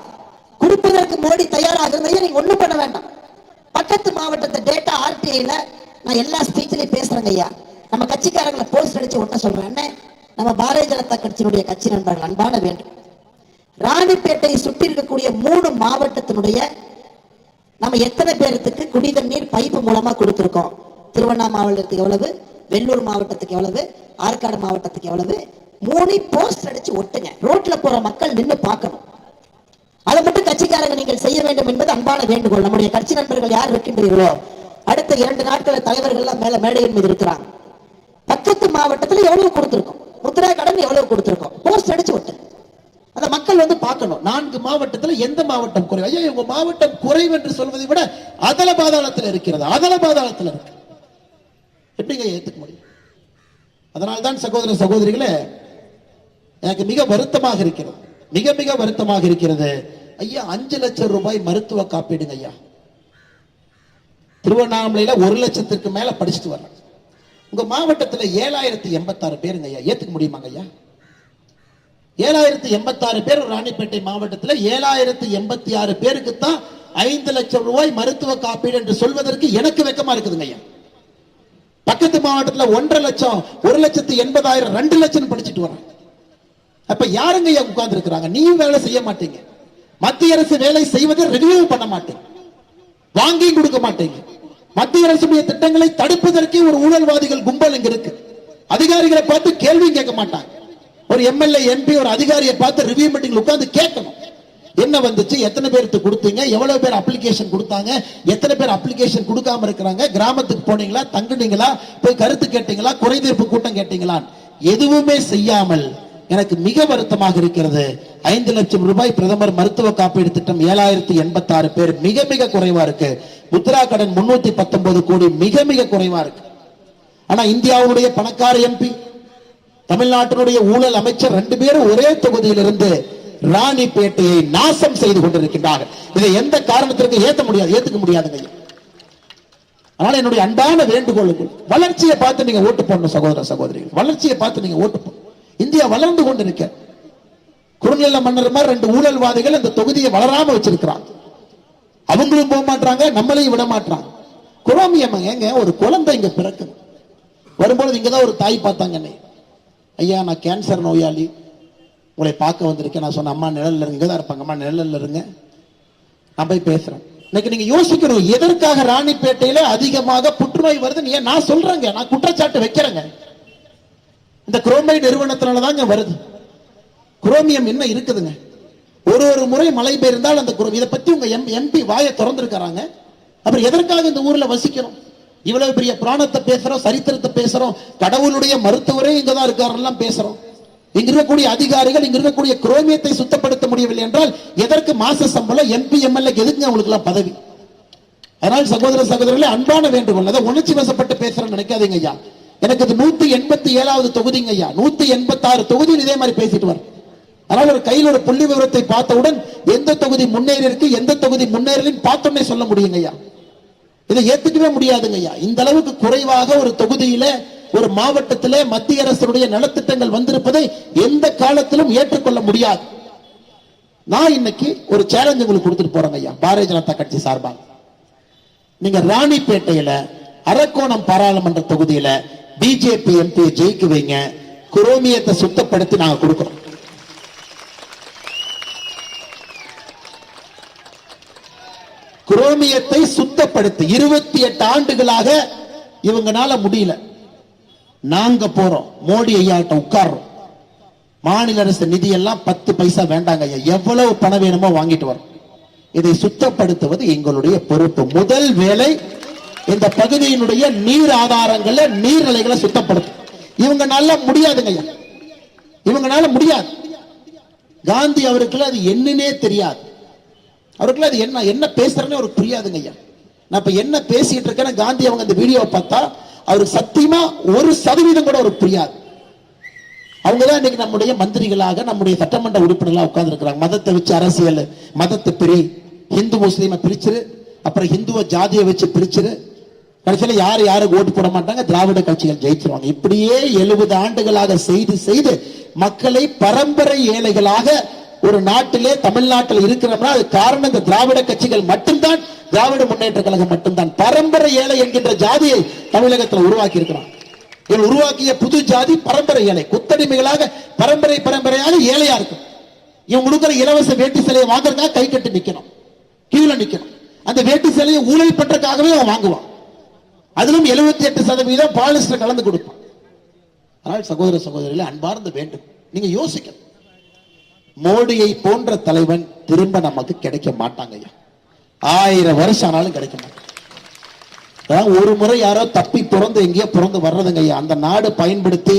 கொடுப்பதற்கு மோடி தயாராக இருந்தா நீங்க ஒண்ணும் பண்ண வேண்டாம். பக்கத்து மாவட்டத்தை டேட்டா ஆர்டிஐல நான் எல்லா ஸ்பீச்லயும் பேசுறேங்க ஐயா. நம்ம கட்சிக்காரங்களை போஸ்ட் அடிச்சு ஒட்ட சொல்றேன். நம்ம பாரதிய ஜனதா கட்சியினுடைய கட்சி நண்பர்கள் அன்பான வேண்டும் ராணிப்பேட்டையை சுற்றி இருக்கக்கூடிய மூணு மாவட்டத்தினுடைய நம்ம எத்தனை பேர்த்துக்கு குடி நீர் பைப்பு மூலமா கொடுத்துருக்கோம்? திருவண்ணாமலை மாவட்டத்துக்கு எவ்வளவு? வெள்ளூர் மாவட்டத்துக்கு எவ்வளவு? ஆற்காடு மாவட்டத்துக்கு எவ்வளவு? மூணு போஸ்ட் அடிச்சு ஒட்டுங்க. ரோட்ல போற மக்கள் நின்னு பார்க்கணும். அதை மட்டும் கட்சிக்காரங்க நீங்கள் செய்ய வேண்டும் என்பது அன்பான வேண்டுகோள். நம்முடைய கட்சி நண்பர்கள் யார் இருக்கின்றீர்களோ அடுத்த இரண்டு நாட்கள் தலைவர்கள் எல்லாம் மேல மேடையின் மீது இருக்கிறாங்க. பக்கத்து மாவட்டத்துல எவ்வளவு கொடுத்துருக்கோம்? முத்ரா கடன் எவ்வளவு கொடுத்துருக்கோம்? போஸ்ட் அடிச்சு ஒட்டுங்க. மக்கள் வந்து பார்க்கணும். நான்கு மாவட்டத்தில் எந்த மாவட்டம் குறைவு? ஐயா உங்க மாவட்டம் குறைவு என்று சொல்வதை விட அதல பாதாளத்தில் இருக்கிறது. அதல பாதாளத்தில் இருக்கு. எப்படிங்க ஏத்துக்க முடியும்? அதனால்தான் சகோதர சகோதரிகளே எனக்கு மிக வருத்தமாக இருக்கிறது. மிக மிக வருத்தமாக இருக்கிறது. ஐயா அஞ்சு லட்சம் ரூபாய் மருத்துவ காப்பீடுங்க ஐயா. திருவண்ணாமலையில ஒரு லட்சத்துக்கு மேல படிச்சுட்டு வர்றேன் உங்க மாவட்டத்தில் ஏழாயிரத்தி எண்பத்தாறு பேருங்க ஐயா. ஏத்துக்க முடியுமாங்க ஐயா? ஏழாயிரத்தி எண்பத்தாறு பேர் ராணிப்பேட்டை மாவட்டத்தில் ஏழாயிரத்தி எண்பத்தி ஆறு பேருக்கு தான் ஐந்து லட்சம் ரூபாய் மருத்துவ காப்பீடு என்று சொல்வதற்கு எனக்கு வெக்கமா இருக்குதுங்க ஐயா. பக்கத்து மாவட்டத்துல ஒன்றரை லட்சம் ஒரு லட்சத்து எண்பதாயிரம் ரெண்டு லட்சம் படிச்சுட்டு வர்றாங்க அப்ப யாருங்க ஐயா உட்கார்ந்து இருக்கிறாங்க நீயும் வேலை செய்ய மாட்டீங்க. மத்திய அரசு வேலை செய்வதை ரிவியூ பண்ண மாட்டீங்க. வாங்கி கொடுக்க மாட்டீங்க. மத்திய அரசுடைய திட்டங்களை தடுப்பதற்கே ஒரு ஊழல்வாதிகள் கும்பல் இங்க இருக்கு. அதிகாரிகளை பார்த்து கேள்வி கேட்க மாட்டாங்க. ஒரு எம்எல்ஏ எம்பி ஒரு அதிகாரியை பார்த்து ரிவ்யூ மீட்டிங்ல உட்காந்து கேட்கணும். என்ன வந்துச்சு? எத்தனை பேருக்கு கொடுத்தீங்க? எவ்வளவு பேர் அப்ளிகேஷன் கொடுத்தாங்க? எத்தனை பேர் அப்ளிகேஷன் கொடுக்காம இருக்கிறாங்க? கிராமத்துக்கு போனீங்களா? தங்குனீங்களா? போய் கருத்து கேட்டீங்களா? குறைதீர்ப்பு கூட்டம் கேட்டீங்களா எதுவுமே செய்யாமல் எனக்கு மிக வருத்தமாக இருக்கிறது. ஐந்து லட்சம் ரூபாய் பிரதமர் மருத்துவ காப்பீடு திட்டம் ஏழாயிரத்தி எண்பத்தி ஆறு பேர் மிக மிக குறைவா இருக்கு. முத்ரா கடன் முன்னூத்தி பத்தொன்பது கோடி மிக மிக குறைவா இருக்கு. ஆனா இந்தியாவுடைய பணக்கார எம்பி தமிழ்நாட்டினுடைய ஊழல் அமைச்சர் ரெண்டு பேரும் ஒரே தொகுதியிலிருந்து ராணிப்பேட்டையை நாசம் செய்து கொண்டிருக்கின்றார்கள். இதை எந்த காரணத்திற்கு ஏத்த முடியாது ஏத்துக்க முடியாதுங்க அதனால என்னுடைய அன்பான வேண்டுகோளுக்கு வளர்ச்சியை பார்த்து நீங்க ஓட்டு போடணும் சகோதர சகோதரிகள். வளர்ச்சியை பார்த்து நீங்க ஓட்டு போடணும் இந்தியா வளர்ந்து கொண்டிருக்க. குறுநில மன்னர் மாதிரி ரெண்டு ஊழல்வாதிகள் அந்த தொகுதியை வளராம வச்சிருக்கிறாங்க. அவங்களும் போக மாட்டாங்க நம்மளையும் விட மாட்டாங்க குரோமியம் ஏங்க ஒரு குழந்தை இங்க பிறக்குது. வரும்பொழுது இங்கதான் ஒரு தாய் பார்த்தாங்க என்னை ஐயா நான் கேன்சர் நோயாளி. உங்களை பார்க்க வந்திருக்கேன். நான் சொன்னேன் அம்மா நிழல்ல இருங்க. தான் இருப்பாங்க. அம்மா நிழல்ல இருங்க. நான் போய் பேசுறேன். இன்னைக்கு நீங்க யோசிக்கணும் எதற்காக ராணிப்பேட்டையில அதிகமாக புற்றுநோய் வருதுன்னு ஏன் நான் சொல்றேங்க. நான் குற்றச்சாட்டு வைக்கிறேங்க. இந்த குரோமை நிறுவனத்தினாலதாங்க வருது. குரோமியம் என்ன இருக்குதுங்க. ஒரு ஒரு முறை மழை பெய்ந்தால் அந்த குரோம் இதை பத்தி உங்க எம் எம்பி வாயை திறந்திருக்கிறாங்க. அப்புறம் எதற்காக இந்த ஊர்ல வசிக்கணும் இவ்வளவு பெரிய புராணத்தை பேசுறோம் சரித்திரத்தை பேசுறோம். கடவுளுடைய மருத்துவரே இங்க தான் இருக்காரெல்லாம் பேசுறோம். இங்க இருக்கக்கூடிய அதிகாரிகள் இங்க இருக்கக்கூடிய குரோமியத்தை சுத்தப்படுத்த முடியவில்லை என்றால் எதற்கு மாச சம்பளம்? எம்பி எம்எல்ஏ எதுக்குங்க உங்களுக்கு எல்லாம் பதவி? அதனால் சகோதர சகோதரர்களே அன்பான வேண்டுகோள். அதை உணர்ச்சி வசப்பட்டு பேசுறேன்னு நினைக்காதீங்க ஐயா. எனக்கு இது நூத்தி எண்பத்தி ஏழாவது தொகுதிங்க ஐயா. நூத்தி எண்பத்தி ஆறு தொகுதியில் இதே மாதிரி பேசிட்டு வர அதனால ஒரு கையில் ஒரு புள்ளி விவரத்தை பார்த்தவுடன் எந்த தொகுதி முன்னேறி இருக்கு எந்த தொகுதி முன்னேறலின்னு பார்த்தோன்னே சொல்ல முடியுங்க ஐயா. இதை ஏத்துக்கவே முடியாதுங்க ஐயா. இந்த அளவுக்கு குறைவாக ஒரு தொகுதியில ஒரு மாவட்டத்தில் மத்திய அரசுடைய நலத்திட்டங்கள் வந்திருப்பதை எந்த காலத்திலும் ஏற்றுக்கொள்ள முடியாது. நான் இன்னைக்கு ஒரு சேலஞ்ச் உங்களுக்கு கொடுத்துட்டு போறேங்க ஐயா பாரதிய ஜனதா கட்சி சார்பாக. நீங்க ராணிப்பேட்டையில அரக்கோணம் பாராளுமன்ற தொகுதியில பிஜேபி எம்பி ஜெயிக்க வைங்க குரோமியத்தை சுத்தப்படுத்தி நாங்க கொடுக்கிறோம். குரோமியத்தை சுத்தப்படுத்தி. இருபத்தி எட்டு ஆண்டுகளாக இவங்கனால முடியல. நாங்க போறோம். மோடி ஐயாட்ட உட்கார்றோம். மாநில அரசு நிதி எல்லாம் பத்து பைசா வேண்டாங்க ஐயா. எவ்வளவு பணம் வேணுமோ வாங்கிட்டு வரோம். இதை சுத்தப்படுத்துவது எங்களுடைய பொறுப்பு. முதல் வேலை இந்த பகுதியினுடைய நீர் ஆதாரங்களை நீர்நிலைகளை சுத்தப்படுத்தும். இவங்கனால முடியாதுங்க ஐயா. இவங்கனால முடியாது. காந்தி அவருக்குள்ள அது என்னன்னே தெரியாது. அவருக்குள்ள அது என்ன என்ன பேசுறேன்னு அவருக்கு புரியாதுங்க ஐயா. நான் இப்ப என்ன பேசிட்டு இருக்கேன்னு காந்தி அவங்க அந்த வீடியோவை பார்த்தா அவருக்கு சத்தியமா ஒரு சதவீதம் கூட அவருக்கு புரியாது. அவங்க தான் இன்னைக்கு நம்முடைய மந்திரிகளாக நம்முடைய சட்டமன்ற உறுப்பினர்களாக உட்கார்ந்துருக்கிறாங்க. மதத்தை வச்சு அரசியல் மதத்தை பிரி ஹிந்து முஸ்லீமை பிரிச்சிரு அப்புறம் ஹிந்துவ ஜாதியை வச்சு பிரிச்சிரு. கடைசியில் யார் யாருக்கு ஓட்டு போட மாட்டாங்க? திராவிட கட்சிகள் ஜெயிச்சிருவாங்க. இப்படியே எழுபது ஆண்டுகளாக செய்து செய்து மக்களை பரம்பரை ஏழைகளாக ஒரு நாட்டிலே தமிழ்நாட்டில் இருக்கிறோம்னா அது காரணம் இந்த திராவிட கட்சிகள் மட்டும்தான் திராவிட முன்னேற்ற கழகம் மட்டும்தான். பரம்பரை ஏழை என்கின்ற ஜாதியை தமிழகத்தில் உருவாக்கி இருக்கிறான் இவன் உருவாக்கிய புது ஜாதி பரம்பரை ஏழை. குத்தடிமைகளாக பரம்பரை பரம்பரையாக ஏழையா இருக்கும். இவன் கொடுக்குற இலவச வேட்டி சிலையை வாங்குறதுக்காக கை கட்டி நிக்கணும். கீழே நிக்கணும். அந்த வேட்டி சிலையை ஊழல் பண்றதுக்காகவே அவன் வாங்குவான். அதிலும் 78% எட்டு சதவீதம் பாலிஸ்டர் கலந்து கொடுப்பான். ஆனால் சகோதர சகோதரிகளை அன்பார்ந்து வேண்டும் நீங்க யோசிக்கணும். மோடியை போன்ற தலைவன் திரும்ப நமக்கு கிடைக்க மாட்டாங்க ஐயா ஆயிரம் வருஷம் ஆனாலும் கிடைக்க மாட்டாங்க அதான் ஒரு முறை யாரோ தப்பி பிறந்து எங்கேயோ பிறந்து வர்றதுங்க ஐயா அந்த நாடு பயன்படுத்தி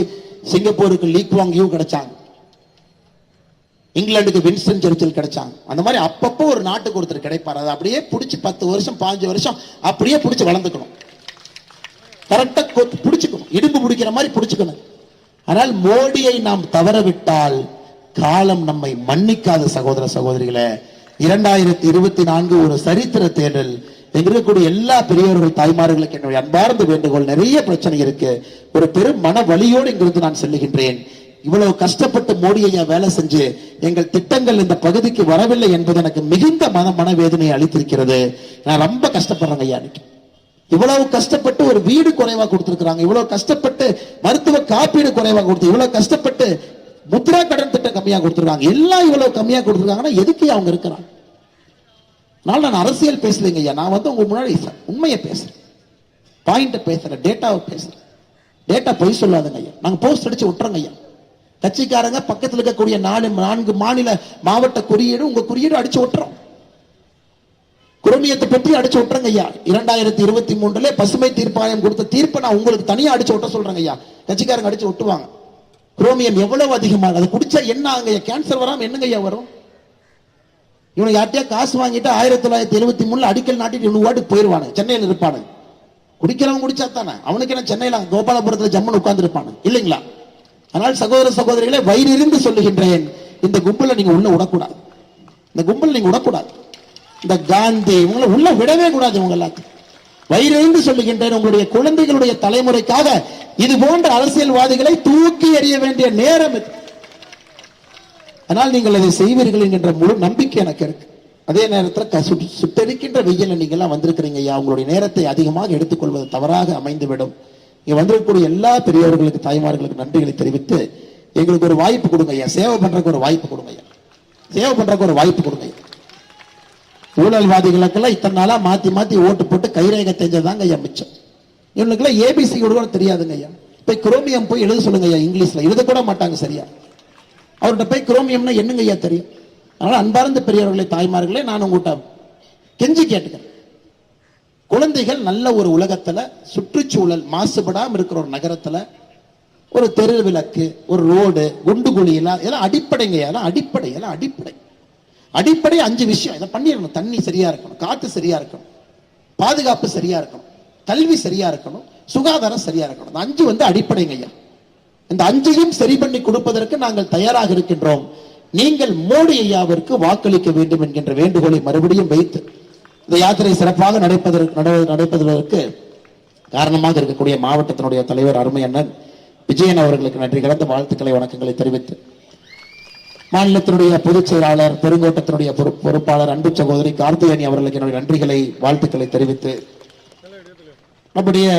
சிங்கப்பூருக்கு லீக் வாங்கியும் கிடைச்சாங்க. இங்கிலாந்துக்கு வின்ஸ்டன் சர்ச்சில் கிடைச்சாங்க. அந்த மாதிரி அப்பப்போ ஒரு நாட்டுக்கு ஒருத்தர் கிடைப்பார். அதை அப்படியே பிடிச்சி பத்து வருஷம் பாஞ்சு வருஷம் அப்படியே பிடிச்சி வளர்ந்துக்கணும். கரெக்டா பிடிச்சிக்கணும். இடுப்பு பிடிக்கிற மாதிரி பிடிச்சிக்கணும். ஆனால் மோடியை நாம் தவறவிட்டால் காலம் நம்மை மன்னிக்காத சகோதர சகோதரிகளை இரண்டாயிரத்தி இருபத்தி நான்கு ஒரு சரித்திர தேர்தல் இங்க இருக்கக்கூடிய எல்லா பெரியவர்கள் தாய்மார்களுக்கு என்னுடைய அன்பார்ந்த வேண்டுகோள் நிறைய பிரச்சனை இருக்கு. ஒரு பெரும் மன வலியோடு இங்கிருந்து நான் செல்லுகின்றேன். இவ்வளவு கஷ்டப்பட்டு மோடி ஐயா வேலை செஞ்சு எங்கள் திட்டங்கள் இந்த பகுதிக்கு வரவில்லை என்பது எனக்கு மிகுந்த மன மனவேதனை அளித்திருக்கிறது. நான் ரொம்ப கஷ்டப்படுறேங்க ஐயா இவ்வளவு கஷ்டப்பட்டு ஒரு வீடு குறைவா கொடுத்திருக்கிறாங்க இவ்வளவு கஷ்டப்பட்டு மருத்துவ காப்பீடு குறைவா கொடுத்து இவ்வளவு கஷ்டப்பட்டு முத்ரா கடன் திட்டம் கம்மியாக கொடுத்துருக்காங்க எல்லாம் இவ்வளவு கம்மியாக கொடுத்துருக்காங்கன்னா எதுக்கு அவங்க இருக்கிறாங்க? அதனால நான் அரசியல் பேசலைங்க ஐயா. நான் வந்து உங்க முன்னாடி உண்மையை பேசுறேன். பாயிண்ட்டை பேசுறேன். டேட்டாவை பேசுறேன். டேட்டா பொய் சொல்லாதுங்க ஐயா. நாங்கள் போஸ்ட் அடிச்சு விட்டுறோங்க ஐயா. கட்சிக்காரங்க பக்கத்தில் இருக்கக்கூடிய நாலு நான்கு மாநில மாவட்ட குறியீடு உங்க குறியீடு அடிச்சு விட்டுறோம். குரோமியத்தை பற்றி அடிச்சு விட்டுறங்க ஐயா. இரண்டாயிரத்தி இருபத்தி மூன்றுல பசுமை தீர்ப்பாயம் கொடுத்த தீர்ப்பை நான் உங்களுக்கு தனியாக அடிச்சு விட்ட சொல்றேங்க ஐயா. கட்சிக்காரங்க அடிச்சு விட்டுவாங்க குரோமியம் எவ்வளவு அதிகமாக அது குடிச்சா என்ன ஆகுங்க கேன்சர் வராம என்னங்க ஐயா வரும்? இவனை யார்ட்டையா காசு வாங்கிட்டு ஆயிரத்தி தொள்ளாயிரத்தி எழுபத்தி மூணுல அடிக்கல் நாட்டிட்டு இவனு வாட்டுக்கு போயிருவானு. சென்னையில் இருப்பானு. குடிக்கிறவன் குடிச்சா தானே? அவனுக்கு என்ன சென்னையில கோபாலபுரத்துல ஜம்மன் உட்கார்ந்துருப்பானு. இல்லைங்களா? அதனால் சகோதர சகோதரிகளை வயிறிருந்து சொல்லுகின்றேன். இந்த கும்பலை நீங்க உள்ள விடக்கூடாது. இந்த கும்பலை நீங்க விடக்கூடாது. இந்த காந்தி இவங்களை உள்ள விடவே கூடாது இவங்க எல்லாத்தையும். வயிறிருந்து சொல்லுகின்றேன் உங்களுடைய குழந்தைகளுடைய தலைமுறைக்காக இது போன்ற அரசியல்வாதிகளை தூக்கி எறிய வேண்டிய நேரம் ஆனால் நீங்கள் அதை செய்வீர்கள் என்கின்ற முழு நம்பிக்கை எனக்கு இருக்கு. அதே நேரத்தில் சுட்டரிக்கின்ற வெயில் நீங்கள்லாம் எல்லாம் வந்திருக்கிறீங்க ஐயா. உங்களுடைய நேரத்தை அதிகமாக எடுத்துக்கொள்வது தவறாக அமைந்துவிடும். இங்கே வந்திருக்கக்கூடிய எல்லா பெரியவர்களுக்கு தாய்மார்களுக்கு நன்றிகளை தெரிவித்து எங்களுக்கு ஒரு வாய்ப்பு கொடுங்க ஐயா. சேவை பண்றதுக்கு ஒரு வாய்ப்பு கொடுங்க ஐயா. சேவை பண்றதுக்கு ஒரு வாய்ப்பு கொடுங்க ஐயா. ஊழல்வாதிகளுக்கெல்லாம் இத்தனை நாளாக மாற்றி மாற்றி ஓட்டு போட்டு கைரேகை தெரிஞ்சதாங்க ஐயா மிச்சம். இவனுக்குலாம் ஏபிசி கூட தெரியாதுங்க ஐயா. போய் குரோமியம் போய் எழுத சொல்லுங்க ஐயா இங்கிலீஷில். எழுத கூட மாட்டாங்க சரியா. அவர்கிட்ட போய் குரோமியம்னா என்னங்க ஐயா தெரியும்? அதனால் அன்பார்ந்த பெரியவர்களே தாய்மார்களே நான் உங்கள்கிட்ட கெஞ்சி கேட்டுக்கிறேன். குழந்தைகள் நல்ல ஒரு உலகத்தில் சுற்றுச்சூழல் மாசுபடாமல் இருக்கிற ஒரு நகரத்தில் ஒரு தெரு விளக்கு ஒரு ரோடு குண்டு குழியெல்லாம் எல்லாம் இதெல்லாம் அடிப்படைங்க அதெல்லாம் அடிப்படை எல்லாம் அடிப்படை. அடிப்படை அஞ்சு விஷயம். இதை பண்ணிடணும். தண்ணி சரியா இருக்கணும். காற்று சரியா இருக்கணும். பாதுகாப்பு சரியா இருக்கணும். கல்வி சரியா இருக்கணும். சுகாதாரம் சரியா இருக்கணும். இந்த அஞ்சு வந்து அடிப்படைங்க ஐயா. இந்த அஞ்சையும் சரி பண்ணி கொடுப்பதற்கு நாங்கள் தயாராக இருக்கின்றோம். நீங்கள் மோடி ஐயாவிற்கு வாக்களிக்க வேண்டும் என்கின்ற வேண்டுகோளை மறுபடியும் வைத்து இந்த யாத்திரை சிறப்பாக நடப்பதற்கு நட- நடப்பதற்கு காரணமாக இருக்கக்கூடிய மாவட்டத்தினுடைய தலைவர் அருமை அண்ணன் விஜயன் அவர்களுக்கு நன்றி. கலந்த வாழ்த்துக்களை வணக்கங்களை தெரிவித்து மாநிலத்தினுடைய பொதுச் செயலாளர் பெருங்கோட்டத்தினுடைய பொறுப்பாளர் அன்பு சகோதரி கார்த்திகேயனி அவர்களுக்கு என்னுடைய நன்றிகளை வாழ்த்துக்களை தெரிவித்து நம்முடைய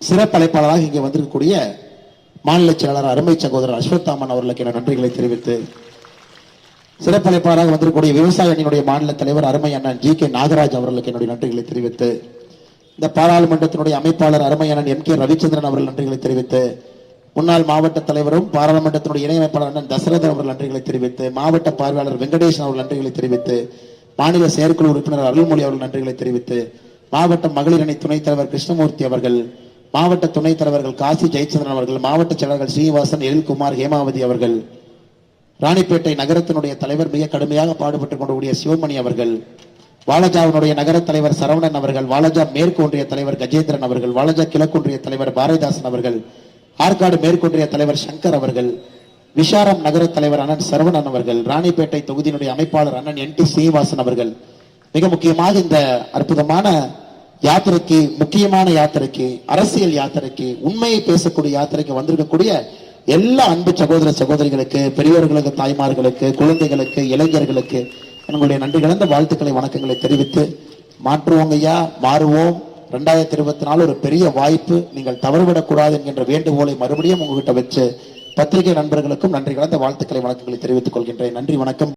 சிறப்பழைப்பாளராக இங்கே வந்திருக்கக்கூடிய மாநில செயலாளர் அருமை சகோதரர் அஸ்வத்தாமன் அவர்களுக்கு என நன்றிகளை தெரிவித்து சிறப்பழைப்பாளராக வந்திருக்கக்கூடிய விவசாய அணியினுடைய மாநில தலைவர் அருமை அண்ணன் ஜி கே நாகராஜ் அவர்களுக்கு என்னுடைய நன்றிகளை தெரிவித்து இந்த பாராளுமன்றத்தினுடைய அமைப்பாளர் அருமை அண்ணன் எம் கே ரவிச்சந்திரன் அவர்கள் நன்றிகளை தெரிவித்து முன்னாள் மாவட்ட தலைவரும் பாராளுமன்றத்தினுடைய இணையமைப்பாளர் அண்ணன் தசரதன் அவர்கள் நன்றிகளை தெரிவித்து மாவட்ட பார்வையாளர் வெங்கடேசன் அவர்கள் நன்றிகளை தெரிவித்து மாநில செயற்குழு உறுப்பினர் அருள்மொழி அவர்கள் நன்றிகளை தெரிவித்து மாவட்ட மகளிர் அணி துணைத் தலைவர் கிருஷ்ணமூர்த்தி அவர்கள் மாவட்ட துணைத் தலைவர்கள் காசி ஜெயச்சந்திரன் அவர்கள் மாவட்ட செயலாளர்கள் ஸ்ரீனிவாசன் எழில்குமார் ஹேமாவதி அவர்கள் ராணிப்பேட்டை நகரத்தினுடைய தலைவர் மிக கடுமையாக பாடுபட்டுக் கொண்டிருக்கூடிய சிவமணி அவர்கள் வாலஜாவினுடைய நகர தலைவர் சரவணன் அவர்கள் வாலஜா மேற்கு ஒன்றிய தலைவர் கஜேந்திரன் அவர்கள் வாலஜா கிழக்கு ஒன்றிய தலைவர் பாரதிதாசன் அவர்கள் ஆற்காடு மேற்கொன்றிய தலைவர் சங்கர் அவர்கள் விஷாரம் நகர தலைவர் அண்ணன் சரவணன் அவர்கள் ராணிப்பேட்டை தொகுதியினுடைய அமைப்பாளர் அண்ணன் என் டி சீனிவாசன் அவர்கள். மிக முக்கியமாக இந்த அற்புதமான யாத்திரைக்கு முக்கியமான யாத்திரைக்கு அரசியல் யாத்திரைக்கு உண்மையை பேசக்கூடிய யாத்திரைக்கு வந்திருக்கக்கூடிய எல்லா அன்பு சகோதர சகோதரிகளுக்கு பெரியவர்களுக்கு தாய்மார்களுக்கு குழந்தைகளுக்கு இளைஞர்களுக்கு எங்களுடைய நன்றி கலந்த வாழ்த்துக்களை வணக்கங்களை தெரிவித்து மாற்றுவோங்க ஐயா மாறுவோம். ரெண்டாயிரத்தி இருபத்தி நாலு ஒரு பெரிய வாய்ப்பு. நீங்கள் தவறுவிடக்கூடாது என்கின்ற வேண்டுகோளை மறுபடியும் உங்ககிட்ட வச்சு பத்திரிகை நண்பர்களுக்கும் நன்றி கலந்த வாழ்த்துக்களை வணக்கங்களை தெரிவித்துக் கொள்கின்றேன். நன்றி வணக்கம்.